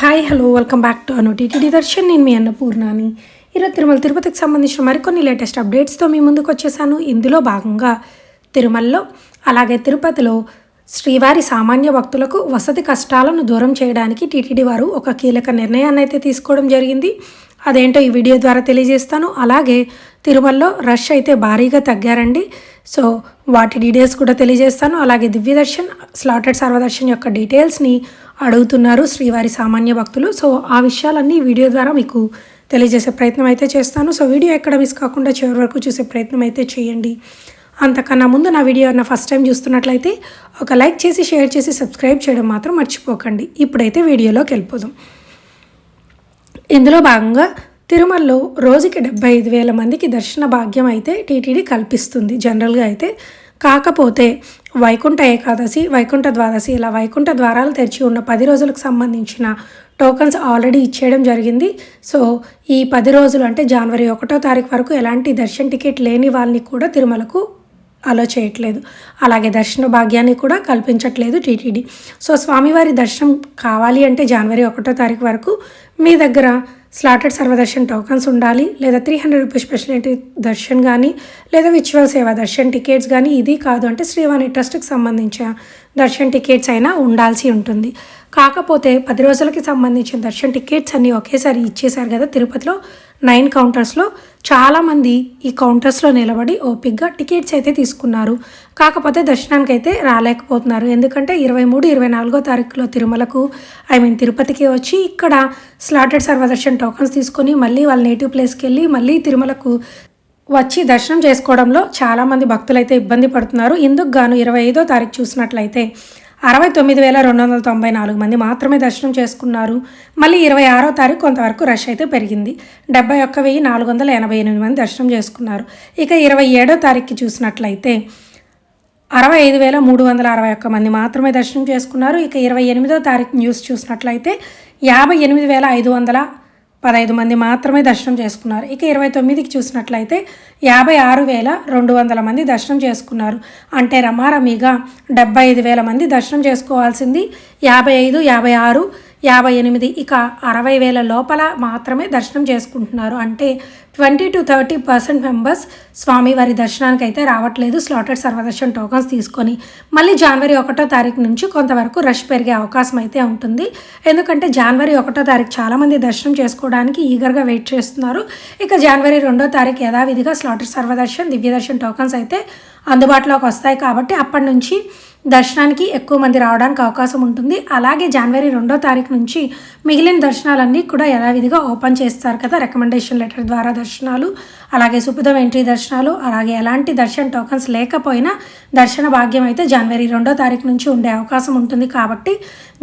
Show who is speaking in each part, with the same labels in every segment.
Speaker 1: Hi hello welcome back to Anu TTD darshan నేను మీ అన్నపూర్ణాని ఈరోజు తిరుమల తిరుపతికి సంబంధించిన మరికొన్ని లేటెస్ట్ అప్డేట్స్తో మీ ముందుకు వచ్చేసాను. ఇందులో భాగంగా తిరుమలలో అలాగే తిరుపతిలో శ్రీవారి సామాన్య భక్తులకు వసతి కష్టాలను దూరం చేయడానికి టీటీడీ వారు ఒక కీలక నిర్ణయాన్ని అయితే తీసుకోవడం జరిగింది. అదేంటో ఈ వీడియో ద్వారా తెలియజేస్తాను. అలాగే తిరుమలలో రష్ అయితే భారీగా తగ్గారండి. సో వాటి డీటెయిల్స్ కూడా తెలియజేస్తాను. అలాగే దివ్యదర్శన్ స్లాటెడ్ సర్వదర్శన్ యొక్క డీటెయిల్స్ని అడుగుతున్నారు శ్రీవారి సామాన్య భక్తులు. సో ఆ విషయాలన్నీ వీడియో ద్వారా మీకు తెలియజేసే ప్రయత్నం అయితే చేస్తాను. సో వీడియో ఎక్కడ మిస్ కాకుండా చివరి వరకు చూసే ప్రయత్నం అయితే చేయండి. అంతకన్నా ముందు నా వీడియో అన్న ఫస్ట్ టైం చూస్తున్నట్లయితే ఒక లైక్ చేసి షేర్ చేసి సబ్స్క్రైబ్ చేయడం మాత్రం మర్చిపోకండి. ఇప్పుడైతే వీడియోలోకి వెళ్ళిపోదాం. ఇందులో భాగంగా తిరుమలలో రోజుకి డెబ్బై ఐదు వేల మందికి దర్శన భాగ్యం అయితే టీటీడీ కల్పిస్తుంది. జనరల్గా అయితే కాకపోతే వైకుంఠ ఏకాదశి వైకుంఠ ద్వాదశి ఇలా వైకుంఠ ద్వారాలు తెరిచి ఉన్న పది రోజులకు సంబంధించిన టోకన్స్ ఆల్రెడీ ఇచ్చేయడం జరిగింది. సో ఈ పది రోజులు అంటే జనవరి ఒకటో తారీఖు వరకు ఎలాంటి దర్శన టికెట్ లేని వాళ్ళని కూడా తిరుమలకు అలో చేయట్లేదు. అలాగే దర్శన భాగ్యాన్ని కూడా కల్పించట్లేదు టీటీడీ. సో స్వామివారి దర్శనం కావాలి అంటే జనవరి ఒకటో తారీఖు వరకు మీ దగ్గర స్లాటెడ్ సర్వదర్శన్ టోకన్స్ ఉండాలి లేదా three hundred rupees speciality darshan కానీ లేదా విచువల్ సేవ దర్శన్ టికెట్స్ కానీ ఇది కాదు. అంటే శ్రీవాణి ట్రస్ట్కి సంబంధించిన దర్శన్ టికెట్స్ అయినా ఉండాల్సి ఉంటుంది. కాకపోతే పది రోజులకి సంబంధించిన దర్శన్ టికెట్స్ అన్నీ ఒకేసారి ఇచ్చేశారు కదా తిరుపతిలో. నైన్ కౌంటర్స్లో చాలామంది ఈ కౌంటర్స్లో నిలబడి ఓపిక్గా టికెట్స్ అయితే తీసుకున్నారు. కాకపోతే దర్శనానికి అయితే రాలేకపోతున్నారు. ఎందుకంటే ఇరవై మూడు ఇరవై నాలుగో తారీఖులో తిరుమలకు ఐ మీన్ తిరుపతికి వచ్చి ఇక్కడ స్లాటెడ్ సర్వదర్శన్ టోకన్స్ తీసుకొని మళ్ళీ వాళ్ళ నేటివ్ ప్లేస్కి వెళ్ళి మళ్ళీ తిరుమలకు వచ్చి దర్శనం చేసుకోవడంలో చాలామంది భక్తులైతే ఇబ్బంది పడుతున్నారు. ఇందుకు గాను ఇరవై ఐదో తారీఖు చూసినట్లయితే అరవై తొమ్మిది వేల రెండు వందల తొంభై నాలుగు మంది మాత్రమే దర్శనం చేసుకున్నారు. మళ్ళీ ఇరవై ఆరో తారీఖు కొంతవరకు రష్ అయితే పెరిగింది. డెబ్బై ఒక్క వెయ్యి నాలుగు వందల ఎనభై ఎనిమిది మంది దర్శనం చేసుకున్నారు. ఇక ఇరవై ఏడో తారీఖుకి చూసినట్లయితే అరవై ఐదు వేల మూడు వందల అరవై ఒక్క మంది మాత్రమే దర్శనం చేసుకున్నారు. ఇక ఇరవై ఎనిమిదో తారీఖు న్యూస్ చూసినట్లయితే యాభై ఎనిమిది వేల ఐదు వందల పదహైదు మంది మాత్రమే దర్శనం చేసుకున్నారు. ఇక ఇరవై తొమ్మిదికి చూసినట్లయితే యాభై ఆరు వేల రెండు వందల మంది దర్శనం చేసుకున్నారు. అంటే రమారమిగా డెబ్బై ఐదు వేల మంది దర్శనం చేసుకోవాల్సింది. యాభై ఐదు యాభై ఆరు యాభై ఎనిమిది ఇక అరవై వేల లోపల మాత్రమే దర్శనం చేసుకుంటున్నారు. అంటే twenty two thirty percent members స్వామివారి దర్శనానికి అయితే రావట్లేదు. స్లాటెడ్ సర్వదర్శన్ టోకన్స్ తీసుకొని మళ్ళీ జనవరి ఒకటో తారీఖు నుంచి కొంతవరకు రష్ పెరిగే అవకాశం అయితే ఉంటుంది. ఎందుకంటే జనవరి ఒకటో తారీఖు చాలామంది దర్శనం చేసుకోవడానికి ఈగర్గా వెయిట్ చేస్తున్నారు. ఇక జనవరి రెండో తారీఖు యథావిధిగా స్లాటెడ్ సర్వదర్శన్ దివ్యదర్శన్ టోకన్స్ అయితే అందుబాటులోకి వస్తాయి కాబట్టి అప్పటి నుంచి దర్శనానికి ఎక్కువ మంది రావడానికి అవకాశం ఉంటుంది. అలాగే జనవరి రెండో తారీఖు నుంచి మిగిలిన దర్శనాలన్నీ కూడా యథావిధిగా ఓపెన్ చేస్తారు కదా రికమెండేషన్ లెటర్ ద్వారా దర్శనాలు. అలాగే సుపదం ఎంట్రీ దర్శనాలు అలాగే ఎలాంటి దర్శన టోకన్స్ లేకపోయినా దర్శన భాగ్యం అయితే జనవరి రెండో తారీఖు నుంచి ఉండే అవకాశం ఉంటుంది కాబట్టి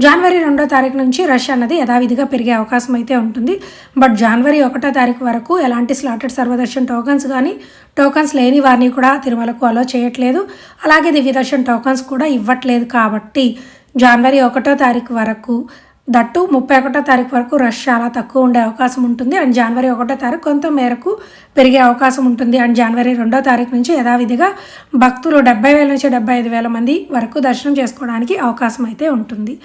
Speaker 1: జనవరి రెండో తారీఖు నుంచి రష్ అన్నది యథావిధిగా పెరిగే అవకాశం అయితే ఉంటుంది. బట్ జనవరి ఒకటో తారీఖు వరకు ఎలాంటి స్లాటెడ్ సర్వదర్శన్ టోకన్స్ కానీ టోకన్స్ లేని వారిని కూడా తిరుమలకు అలో చేయట్లేదు. అలాగే దివ్యదర్శన్ టోకన్స్ కూడా ఇవ్వట్లేదు కాబట్టి జనవరి ఒకటో తారీఖు వరకు దట్టు ముప్పై ఒకటో తారీఖు వరకు రష్ చాలా తక్కువ ఉండే అవకాశం ఉంటుంది. అండ్ జనవరి ఒకటో తారీఖు కొంత మేరకు పెరిగే అవకాశం ఉంటుంది. అండ్ జనవరి రెండో తారీఖు నుంచి యథావిధిగా భక్తులు డెబ్బై వేల నుంచి డెబ్బై ఐదు వేల మంది వరకు దర్శనం చేసుకోవడానికి అవకాశం అయితే ఉంటుంది.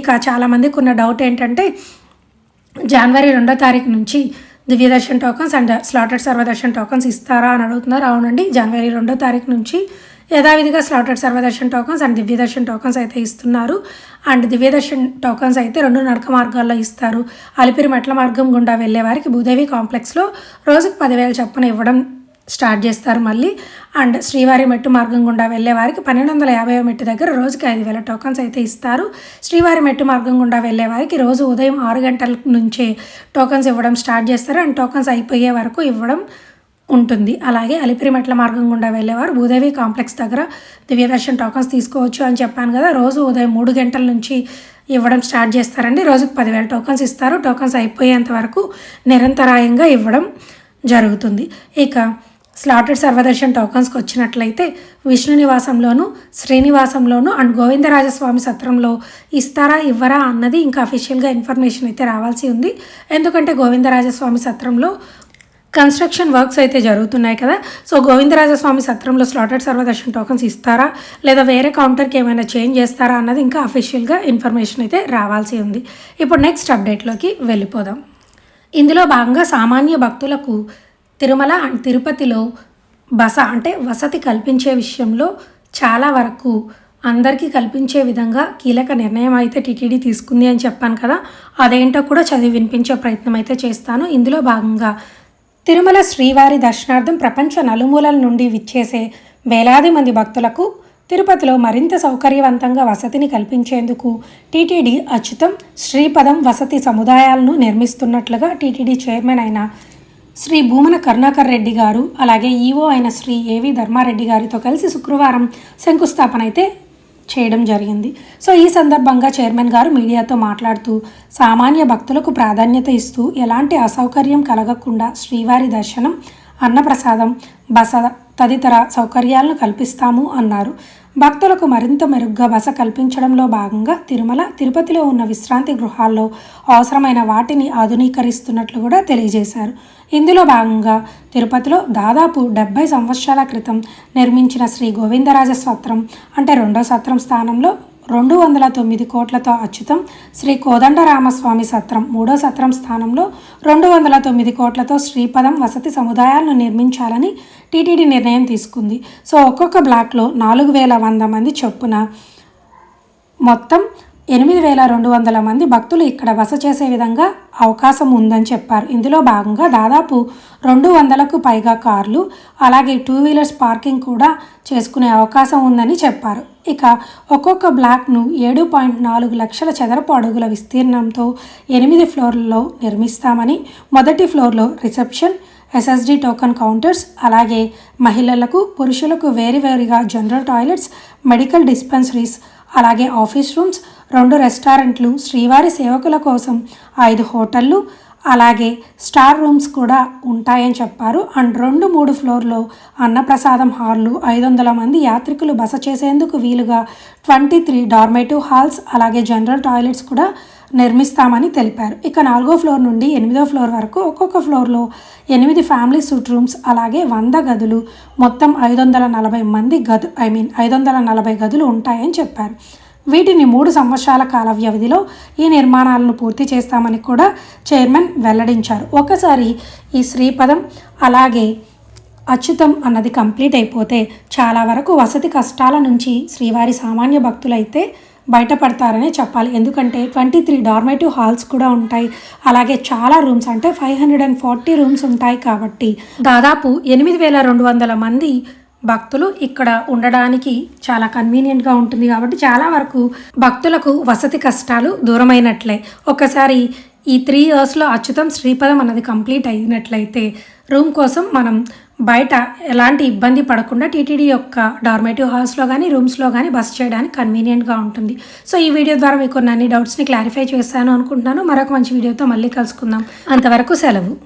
Speaker 1: ఇక చాలామందికి ఉన్న డౌట్ ఏంటంటే జనవరి రెండో తారీఖు నుంచి Divyadarshan tokens and slotted Sarvadarshan tokens ఇస్తారా అని అడుగుతున్నారు. అవునండి జనవరి రెండో తారీఖు నుంచి యథావిధిగా slotted Sarvadarshan tokens and Divyadarshan tokens అయితే ఇస్తున్నారు. అండ్ దివ్యదర్శన్ టోకన్స్ అయితే రెండు నడక మార్గాల్లో ఇస్తారు. అలిపిరి మెట్ల మార్గం గుండా వెళ్ళే వారికి భూదేవి కాంప్లెక్స్లో రోజుకు పదివేల చొప్పున ఇవ్వడం స్టార్ట్ చేస్తారు మళ్ళీ. అండ్ శ్రీవారి మెట్టు మార్గం గుండా వెళ్ళే వారికి పన్నెండు వందల యాభై మెట్టు దగ్గర రోజుకి ఐదు వేల టోకన్స్ అయితే ఇస్తారు. శ్రీవారి మెట్టు మార్గం గుండా వెళ్ళే వారికి రోజు ఉదయం ఆరు గంటల నుంచే టోకన్స్ ఇవ్వడం స్టార్ట్ చేస్తారు. అండ్ టోకన్స్ అయిపోయే వరకు ఇవ్వడం ఉంటుంది. అలాగే అలిపిరి మెట్ల మార్గం గుండా వెళ్ళేవారు భూదేవి కాంప్లెక్స్ దగ్గర దివ్యదర్శన్ టోకన్స్ తీసుకోవచ్చు అని చెప్పాను కదా. రోజు ఉదయం మూడు గంటల నుంచి ఇవ్వడం స్టార్ట్ చేస్తారండి. రోజుకు పదివేల టోకన్స్ ఇస్తారు. టోకన్స్ అయిపోయేంత వరకు నిరంతరాయంగా ఇవ్వడం జరుగుతుంది. ఇక స్లాటెడ్ సర్వదర్శన్ టోకన్స్కి వచ్చినట్లయితే విష్ణు నివాసంలోను శ్రీనివాసంలోను అండ్ గోవిందరాజస్వామి సత్రంలో ఇస్తారా ఇవ్వరా అన్నది ఇంకా అఫీషియల్గా ఇన్ఫర్మేషన్ అయితే రావాల్సి ఉంది. ఎందుకంటే గోవిందరాజస్వామి సత్రంలో కన్స్ట్రక్షన్ వర్క్స్ అయితే జరుగుతున్నాయి కదా. సో గోవిందరాజస్వామి సత్రంలో స్లాటెడ్ సర్వదర్శన్ టోకన్స్ ఇస్తారా లేదా వేరే కౌంటర్కి ఏమైనా చేంజ్ చేస్తారా అన్నది ఇంకా అఫీషియల్గా ఇన్ఫర్మేషన్ అయితే రావాల్సి ఉంది. ఇప్పుడు నెక్స్ట్ అప్డేట్లోకి వెళ్ళిపోదాం. ఇందులో భాగంగా సామాన్య భక్తులకు తిరుమల అండ్ తిరుపతిలో బస అంటే వసతి కల్పించే విషయంలో చాలా వరకు అందరికీ కల్పించే విధంగా కీలక నిర్ణయం అయితే టీటీడీ తీసుకుంది అని చెప్పాను కదా. అదేంటో కూడా చదివి వినిపించే ప్రయత్నం అయితే చేస్తాను. ఇందులో భాగంగా తిరుమల శ్రీవారి దర్శనార్థం ప్రపంచ నలుమూలల నుండి విచ్చేసే వేలాది మంది భక్తులకు తిరుపతిలో మరింత సౌకర్యవంతంగా వసతిని కల్పించేందుకు టీటీడీ అచ్యుతం శ్రీపదం వసతి సముదాయాలను నిర్మిస్తున్నట్లుగా టీటీడీ చైర్మన్ అయిన శ్రీ భూమన కరుణాకర్ రెడ్డి గారు అలాగే ఈవో అయిన శ్రీ ఏవి ధర్మారెడ్డి గారితో కలిసి శుక్రవారం శంకుస్థాపన అయితే చేయడం జరిగింది. సో ఈ సందర్భంగా చైర్మన్ గారు మీడియాతో మాట్లాడుతూ సామాన్య భక్తులకు ప్రాధాన్యత ఇస్తూ ఎలాంటి అసౌకర్యం కలగకుండా శ్రీవారి దర్శనం అన్నప్రసాదం బస తదితర సౌకర్యాలను కల్పిస్తాము అన్నారు. భక్తులకు మరింత మెరుగ్గా బస కల్పించడంలో భాగంగా తిరుమల తిరుపతిలో ఉన్న విశ్రాంతి గృహాల్లో అవసరమైన వాటిని ఆధునీకరిస్తున్నట్లు కూడా తెలియజేశారు. ఇందులో భాగంగా తిరుపతిలో దాదాపు డెబ్బై సంవత్సరాల క్రితం నిర్మించిన శ్రీ గోవిందరాజ సత్రం అంటే రెండో సత్రం స్థానంలో రెండు వందల తొమ్మిది కోట్లతో అచ్యుతం. శ్రీ కోదండరామస్వామి సత్రం మూడో సత్రం స్థానంలో రెండు వందల తొమ్మిది కోట్లతో శ్రీపదం వసతి సముదాయాలను నిర్మించాలని టీటీడీ నిర్ణయం తీసుకుంది. సో ఒక్కొక్క బ్లాక్లో నాలుగు వేల వంద మంది చొప్పున మొత్తం ఎనిమిది వేల రెండు వందల మంది భక్తులు ఇక్కడ బస చేసే విధంగా అవకాశం ఉందని చెప్పారు. ఇందులో భాగంగా దాదాపు రెండు వందలకు పైగా కార్లు అలాగే టూ వీలర్స్ పార్కింగ్ కూడా చేసుకునే అవకాశం ఉందని చెప్పారు. ఇక ఒక్కొక్క బ్లాక్ను ఏడు పాయింట్ నాలుగు లక్షల చదరపు అడుగుల విస్తీర్ణంతో ఎనిమిది ఫ్లోర్లలో నిర్మిస్తామని మొదటి ఫ్లోర్లో రిసెప్షన్ ఎస్ఎస్డి టోకన్ కౌంటర్స్ అలాగే మహిళలకు పురుషులకు వేరువేరుగా జనరల్ టాయిలెట్స్ మెడికల్ డిస్పెన్సరీస్ అలాగే ఆఫీస్ రూమ్స్ రెండు రెస్టారెంట్లు శ్రీవారి సేవకుల కోసం ఐదు హోటళ్ళు అలాగే స్టార్ రూమ్స్ కూడా ఉంటాయని చెప్పారు. అండ్ రెండు మూడు ఫ్లోర్లో అన్నప్రసాదం హాల్లు ఐదు వందల మంది యాత్రికులు బస చేసేందుకు వీలుగా ట్వంటీ త్రీ డార్మేటివ్ హాల్స్ అలాగే జనరల్ టాయిలెట్స్ కూడా నిర్మిస్తామని తెలిపారు. ఇక నాలుగో ఫ్లోర్ నుండి ఎనిమిదో ఫ్లోర్ వరకు ఒక్కొక్క ఫ్లోర్లో ఎనిమిది ఫ్యామిలీ సూట్ రూమ్స్ అలాగే వంద గదులు మొత్తం ఐదు వందల నలభై మంది గదు ఐ మీన్ ఐదు వందల నలభై గదులు ఉంటాయని చెప్పారు. వీటిని మూడు సంవత్సరాల కాల వ్యవధిలో ఈ నిర్మాణాలను పూర్తి చేస్తామని కూడా చైర్మన్ వెల్లడించారు. ఒకసారి ఈ శ్రీపదం అలాగే అచ్యుతం అన్నది కంప్లీట్ అయిపోతే చాలా వరకు వసతి కష్టాల నుంచి శ్రీవారి సామాన్య భక్తులైతే బయటపడతారనే చెప్పాలి. ఎందుకంటే ట్వంటీ త్రీ డార్మేటివ్ హాల్స్ కూడా ఉంటాయి. అలాగే చాలా రూమ్స్ అంటే five hundred and forty rooms ఉంటాయి కాబట్టి దాదాపు ఎనిమిది వేల రెండు వందల మంది భక్తులు ఇక్కడ ఉండడానికి చాలా కన్వీనియంట్గా ఉంటుంది కాబట్టి చాలా వరకు భక్తులకు వసతి కష్టాలు దూరమైనట్లే. ఒకసారి ఈ త్రీ ఇయర్స్లో అచ్యుతం శ్రీపదం అన్నది కంప్లీట్ అయినట్లయితే రూమ్ కోసం మనం బయట ఎలాంటి ఇబ్బంది పడకుండా టీటీడీ యొక్క డార్మేటివ్ హౌస్లో కానీ రూమ్స్లో కానీ బస్ చేయడానికి కన్వీనియంట్గా ఉంటుంది. సో ఈ వీడియో ద్వారా మీకు అన్ని డౌట్స్ని క్లారిఫై చేస్తాను అనుకుంటున్నాను. మరొక మంచి వీడియోతో మళ్ళీ కలుసుకుందాం. అంతవరకు సెలవు.